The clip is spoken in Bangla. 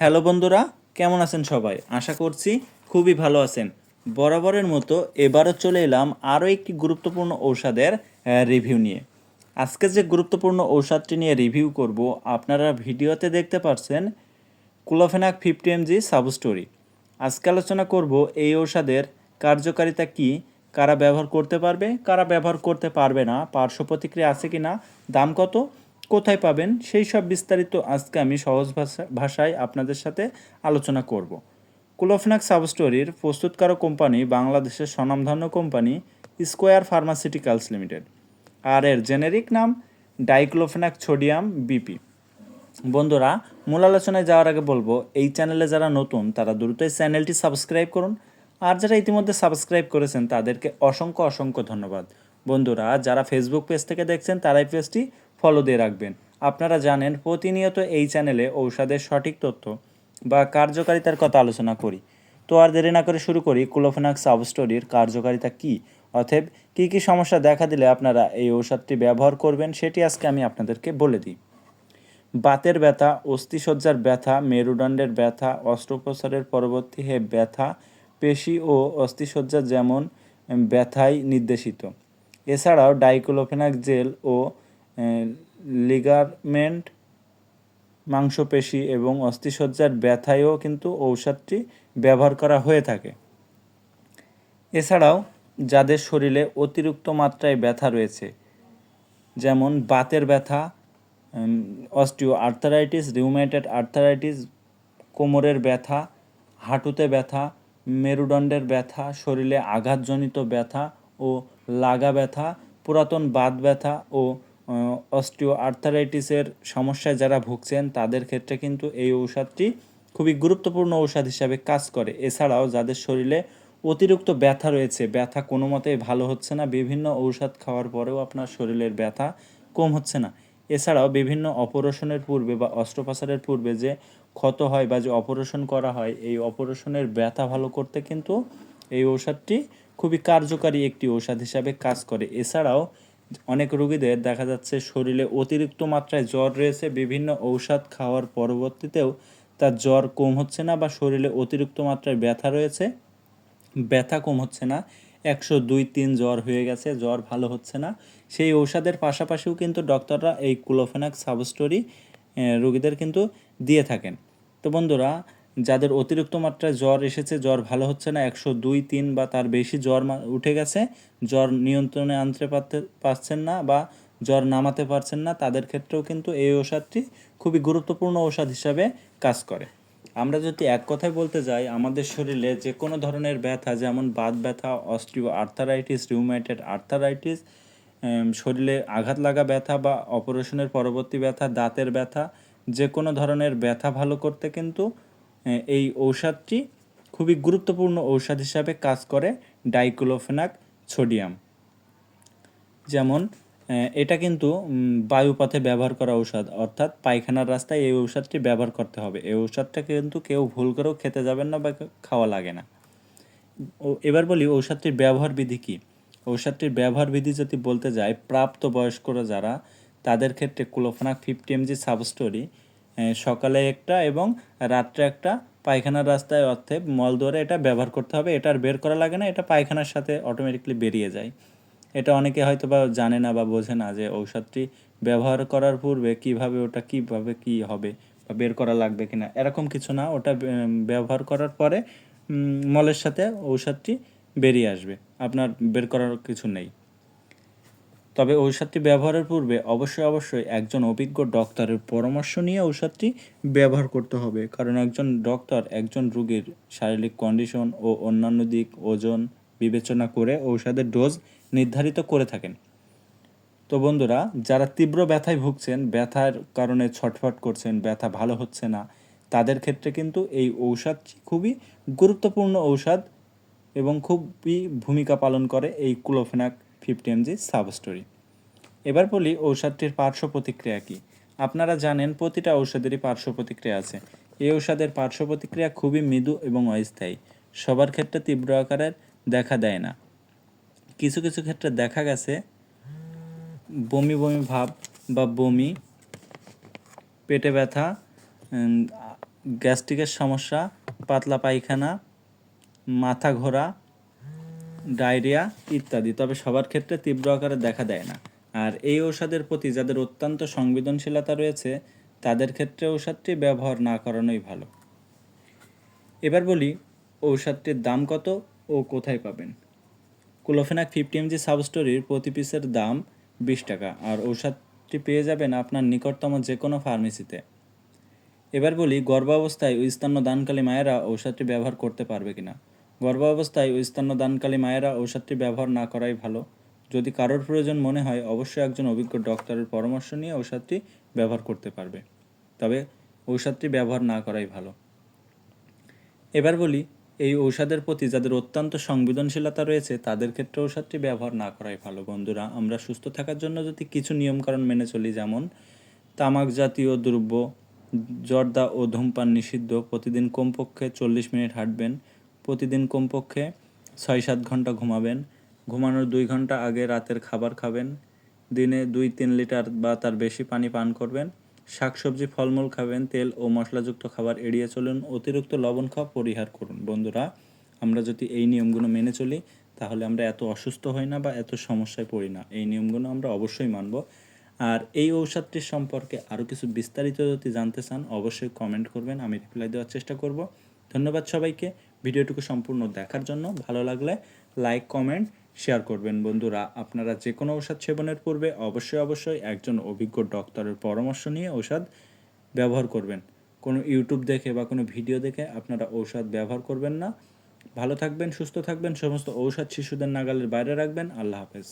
হ্যালো বন্ধুরা, কেমন আছেন সবাই? আশা করছি খুবই ভালো আছেন। বরাবরের মতো এবারও চলে এলাম আরও একটি গুরুত্বপূর্ণ ঔষধের রিভিউ নিয়ে। আজকে যে গুরুত্বপূর্ণ ঔষধটি নিয়ে রিভিউ করব, আপনারা ভিডিওতে দেখতে পাচ্ছেন কুলোফেনাক ফিফটি এমজি সাবস্টোরি আজকে আলোচনা করব এই ঔষধের কার্যকারিতা কি, কারা ব্যবহার করতে পারবে, কারা ব্যবহার করতে পারবে না, পার্শ্ব প্রতিক্রিয়া আছে কি না দাম কত কোথায় পাবেন, সেই সব বিস্তারিত আজকে আমি সহজ ভাষা ভাষায় আপনাদের সাথে আলোচনা করব। কুলোফেনাক সাবস্টোরির প্রস্তুতকারক কোম্পানি বাংলাদেশের স্বনামধন্য কোম্পানি স্কোয়ার ফার্মাসিউটিক্যালস লিমিটেড। আর এর জেনেরিক নাম ডাইক্লোফেনাক সোডিয়াম বিপি। বন্ধুরা, মূল আলোচনায় যাওয়ার আগে বলব, এই চ্যানেলে যারা নতুন, তারা দ্রুতই চ্যানেলটি সাবস্ক্রাইব করুন। আর যারা ইতিমধ্যে সাবস্ক্রাইব করেছেন, তাদেরকে অসংখ্য অসংখ্য ধন্যবাদ। বন্ধুরা, যারা ফেসবুক পেজ থেকে দেখছেন, তারাই পেজটি ফলো দিয়ে রাখবেন। আপনারা জানেন, প্রতিনিয়ত এই চ্যানেলে ঔষধের সঠিক তথ্য বা কার্যকারিতার কথা আলোচনা করি। তো আর দেরি না করে শুরু করি, কুলোফেনাক সাবস্টোরির কার্যকারিতা কী? অতএব, কী কী সমস্যা দেখা দিলে আপনারা এই ঔষধটি ব্যবহার করবেন সেটি আজকে আমি আপনাদেরকে বলে দিই। বাতের ব্যথা, অস্থিসজ্জার ব্যথা, মেরুদণ্ডের ব্যথা, অস্ত্রোপচারের পরবর্তী হে ব্যথা, পেশি ও অস্থিসজ্জা যেমন ব্যথায় নির্দেশিত। এছাড়াও ডাইক্লোফেনাক জেল ও লিগারমেন্ট, মাংসপেশি এবং অস্থিসজ্জার ব্যথায়ও কিন্তু ঔষধটি ব্যবহার করা হয়ে থাকে। এছাড়াও যাদের শরীরে অতিরিক্ত মাত্রায় ব্যথা রয়েছে, যেমন বাতের ব্যথা অস্টিও আর্থারাইটিস রিউমাইটেড আর্থারাইটিস, কোমরের ব্যথা, হাঁটুতে ব্যথা, মেরুদণ্ডের ব্যথা, শরীরে আঘাতজনিত ব্যথা ও লাগা ব্যথা, পুরাতন বাত ব্যথা ও অস্টিও আর্থারাইটিসের সমস্যায় যারা ভুগছেন, তাদের ক্ষেত্রে কিন্তু এই ঔষধটি খুবই গুরুত্বপূর্ণ ঔষধ হিসাবে কাজ করে। এছাড়াও যাদের শরীরে অতিরিক্ত ব্যথা রয়েছে, ব্যথা কোনো মতেই ভালো হচ্ছে না, বিভিন্ন ঔষধ খাওয়ার পরেও আপনার শরীরের ব্যথা কম হচ্ছে না। এছাড়াও বিভিন্ন অপারেশনের পূর্বে বা অস্ত্রোপচারের পূর্বে যে ক্ষত হয় বা যে অপারেশন করা হয়, এই অপারেশনের ব্যথা ভালো করতে কিন্তু এই ঔষধটি খুবই কার্যকারী একটি ঔষধ হিসাবে কাজ করে। এছাড়াও অনেক রোগীদের দেখা যাচ্ছে শরীরে অতিরিক্ত মাত্রায় জ্বর রয়েছে, বিভিন্ন ঔষধ খাওয়ার পরবর্তীতেও তার জ্বর কম হচ্ছে না বা শরীরে অতিরিক্ত মাত্রায় ব্যথা রয়েছে। ব্যথা কম হচ্ছে না, একশো দুই তিন জ্বর হয়ে গেছে, জ্বর ভালো হচ্ছে না। সেই ঔষধের পাশাপাশিও কিন্তু ডক্টররা এই কুলোফেনাক সাবস্টোরি রোগীদের কিন্তু দিয়ে থাকেন। তো বন্ধুরা যাদের অতিরিক্ত মাত্রায় জ্বর এসেছে, জ্বর ভালো হচ্ছে না, একশো দুই, তিন বা তার বেশি জ্বর উঠে গেছে, জ্বর নিয়ন্ত্রণে আনতে পারতে পারছেন না বা জ্বর নামাতে পারছেন না, তাদের ক্ষেত্রেও কিন্তু এই ঔষধটি খুবই গুরুত্বপূর্ণ ঔষধ হিসাবে কাজ করে। আমরা যদি এক কথায় বলতে যাই, আমাদের শরীরে যে কোনো ধরনের ব্যথা, যেমন বাত ব্যথা, অস্টিও আর্থারাইটিস, রিউমাইটেড আর্থারাইটিস শরীরে আঘাত লাগা ব্যথা বা অপারেশনের পরবর্তী ব্যথা, দাঁতের ব্যথা, যে কোনো ধরনের ব্যথা ভালো করতে কিন্তু এই ঔষধটি খুবই গুরুত্বপূর্ণ ঔষধ হিসাবে কাজ করে ডাইক্লোফেনাক সোডিয়াম। যেমন এটা কিন্তু বায়ুপথে ব্যবহার করা ঔষধ, অর্থাৎ পায়খানার রাস্তায় এই ঔষধটি ব্যবহার করতে হবে। এই ঔষধটা কিন্তু কেউ ভুল করেও খেতে যাবেন না বা খাওয়া লাগে না। এবার বলি ঔষধটির ব্যবহার বিধি কী? ঔষধটির ব্যবহার বিধি যদি বলতে যাই প্রাপ্ত বয়স্করা যারা, তাদের ক্ষেত্রে ক্লোফোনাক ফিফটি এমজি সাবস্টোরি সকালে একটা এবং রাত্রে একটা পায়খানার রাস্তায় অর্থে মলদোয়ারে এটা ব্যবহার করতে হবে। এটা আর বের করা লাগে না, এটা পায়খানার সাথে অটোমেটিকলি বেরিয়ে যায়। এটা অনেকে হয়তো বা জানে না বা বোঝে না যে ঔষধটি ব্যবহার করার পূর্বে কীভাবে ওটা কীভাবে কি হবে বা বের করা লাগবে কিনা। এরকম কিছু না, ওটা ব্যবহার করার পরে মলের সাথে ঔষধটি বেরিয়ে আসবে। আপনার বের করার কিছু নেই। তবে ঔষধটি ব্যবহারের পূর্বে অবশ্যই অবশ্যই একজন অভিজ্ঞ ডক্টরের পরামর্শ নিয়ে ঔষধটি ব্যবহার করতে হবে। কারণ একজন ডক্টর একজন রোগীর শারীরিক কন্ডিশন ও অন্যান্য দিক, ওজন বিবেচনা করে ঔষধের ডোজ নির্ধারিত করে থাকেন। তো বন্ধুরা, যারা তীব্র ব্যথায় ভুগছেন, ব্যথার কারণে ছটফট করছেন, ব্যথা ভালো হচ্ছে না, তাদের ক্ষেত্রে কিন্তু এই ঔষধটি খুবই গুরুত্বপূর্ণ ঔষধ এবং খুবই ভূমিকা পালন করে এই কুলোফেনাক ফিফটি এমজি সাবস্টোরি। এবার বলি ঔষধটির পার্শ্ব প্রতিক্রিয়া কী? আপনারা জানেন প্রতিটা ঔষধেরই পার্শ্ব প্রতিক্রিয়া আছে। এই ঔষধের পার্শ্ব প্রতিক্রিয়া খুবই মৃদু এবং অস্থায়ী। সবার ক্ষেত্রে তীব্র আকারের দেখা দেয় না। কিছু কিছু ক্ষেত্রে দেখা গেছে বমি বমি ভাব বা বমি, পেটে ব্যথা গ্যাস্ট্রিকের সমস্যা, পাতলা পায়খানা, মাথা ঘোরা, ডায়রিয়া ইত্যাদি। তবে সবার ক্ষেত্রে তীব্র আকারে দেখা দেয় না। আর এই ঔষধের প্রতি যাদের অত্যন্ত সংবেদনশীলতা রয়েছে, তাদের ক্ষেত্রে ঔষধটি ব্যবহার না করানোই ভালো। এবার বলি, ঔষধটির দাম কত ও কোথায় পাবেন? ক্লোফেনাক ফিফটি এমজি সাবস্টোরির প্রতি পিসের দাম বিশ টাকা, আর ঔষধটি পেয়ে যাবেন আপনার নিকটতম যে কোনো ফার্মেসিতে। এবার বলি, গর্ভাবস্থায় ও স্তন্য দানকালী মায়েরা ঔষধটি ব্যবহার করতে পারবে কিনা? গর্ভাবস্থায় ও স্তন্য দানকালী মায়েরা ঔষধটি ব্যবহার না করাই ভালো। যদি কারোর প্রয়োজন মনে হয়, অবশ্যই একজন অভিজ্ঞ ডক্টরের পরামর্শ নিয়ে ঔষধটি ব্যবহার করতে পারবে। তবে ঔষধটি ব্যবহার না করাই ভালো। এবার বলি, এই ঔষধের প্রতি যাদের অত্যন্ত সংবেদনশীলতা রয়েছে, তাদের ক্ষেত্রে ঔষধটি ব্যবহার না করাই ভালো। বন্ধুরা, আমরা সুস্থ থাকার জন্য যদি কিছু নিয়মকানুন মেনে চলি, যেমন তামাক জাতীয় দ্রব্য, জর্দা ও ধূমপান নিষিদ্ধ, প্রতিদিন কমপক্ষে চল্লিশ মিনিট হাঁটবেন, প্রতিদিন কমপক্ষে ছয় সাত ঘণ্টা ঘুমাবেন ঘুমানোর দুই ঘণ্টা আগে রাতের খাবার খাবেন, দিনে দুই তিন লিটার বা তার বেশি পানি পান করবেন, শাকসবজি, ফলমূল খাবেন, তেল ও মশলাযুক্ত খাবার এড়িয়ে চলুন, অতিরিক্ত লবণ খাওয়া পরিহার করুন। বন্ধুরা, আমরা যদি এই নিয়মগুলো মেনে চলি, তাহলে আমরা এত অসুস্থ হই না বা এত সমস্যায় পড়ি না। এই নিয়মগুলো আমরা অবশ্যই মানব। আর এই ঔষধটির সম্পর্কে আরও কিছু বিস্তারিত যদি জানতে চান, অবশ্যই কমেন্ট করবেন, আমি রিপ্লাই দেওয়ার চেষ্টা করব। ধন্যবাদ সবাইকে। ভিডিওটুকু সম্পূর্ণ দেখার জন্য ভালো লাগলে লাইক কমেন্ট শেয়ার করবেন। বন্ধুরা, আপনারা যে কোনো ঔষধ সেবনের পূর্বে অবশ্যই অবশ্যই একজন অভিজ্ঞ ডক্টরের পরামর্শ নিয়ে ঔষধ ব্যবহার করবেন। কোনো ইউটিউব দেখে বা কোনো ভিডিও দেখে আপনারা ঔষধ ব্যবহার করবেন না। ভালো থাকবেন, সুস্থ থাকবেন, সমস্ত ঔষধ শিশুদের নাগালের বাইরে রাখবেন। আল্লাহ হাফেজ।